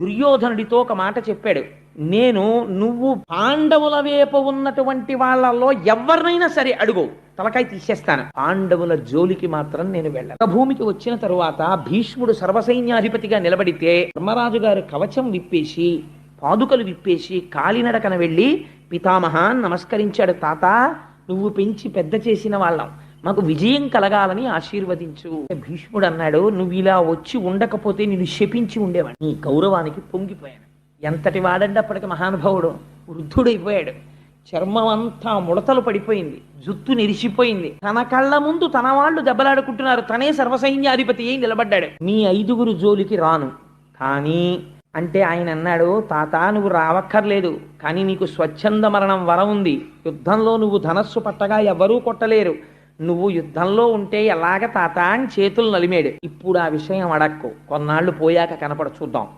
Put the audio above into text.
దుర్యోధనుడితో ఒక మాట చెప్పాడు. నేను నువ్వు పాండవుల వైపు ఉన్నటువంటి వాళ్ళలో ఎవరినైనా సరే అడుగు. తలకాయ తీసేస్తాను. పాండవుల జోలికి మాత్రం నేను వెళ్ళను. భూమికి వచ్చిన తరువాత భీష్ముడు సర్వసైన్యాధిపతిగా నిలబడితే ధర్మరాజు గారు కవచం విప్పేసి పాదుకలు విప్పేసి కాలినడకన వెళ్ళి పితామహ నమస్కరించాడు తాత నువ్వు పెంచి పెద్ద చేసిన వాళ్ళం. మాకు విజయం కలగాలని ఆశీర్వదించు. భీష్ముడు అన్నాడు నువ్వు ఇలా వచ్చి ఉండకపోతే నేను శపించి ఉండేవాడు నీ గౌరవానికి పొంగిపోయాను. ఎంతటి వాడంటే అప్పటికి మహానుభావుడు? వృద్ధుడైపోయాడు. చర్మం అంతా ముడతలు పడిపోయింది జుత్తు నిరిసిపోయింది. తన కళ్ళ ముందు తన వాళ్ళు దెబ్బలాడుకుంటున్నారు. తనే సర్వసైన్యాధిపతి అయి నిలబడ్డాడు. మీ ఐదుగురు జోలికి రాను. కానీ అంటే ఆయన అన్నాడు తాత నువ్వు రావక్కర్లేదు. కానీ నీకు స్వచ్ఛంద మరణం వరం ఉంది. యుద్ధంలో నువ్వు ధనస్సు పట్టగా ఎవరూ కొట్టలేరు. నువ్వు యుద్ధంలో ఉంటే ఎలాగ తాత అని చేతులు నలిమేడు. ఇప్పుడు ఆ విషయం అడక్కు. కొన్నాళ్ళు పోయాక కనపడ చూద్దాం.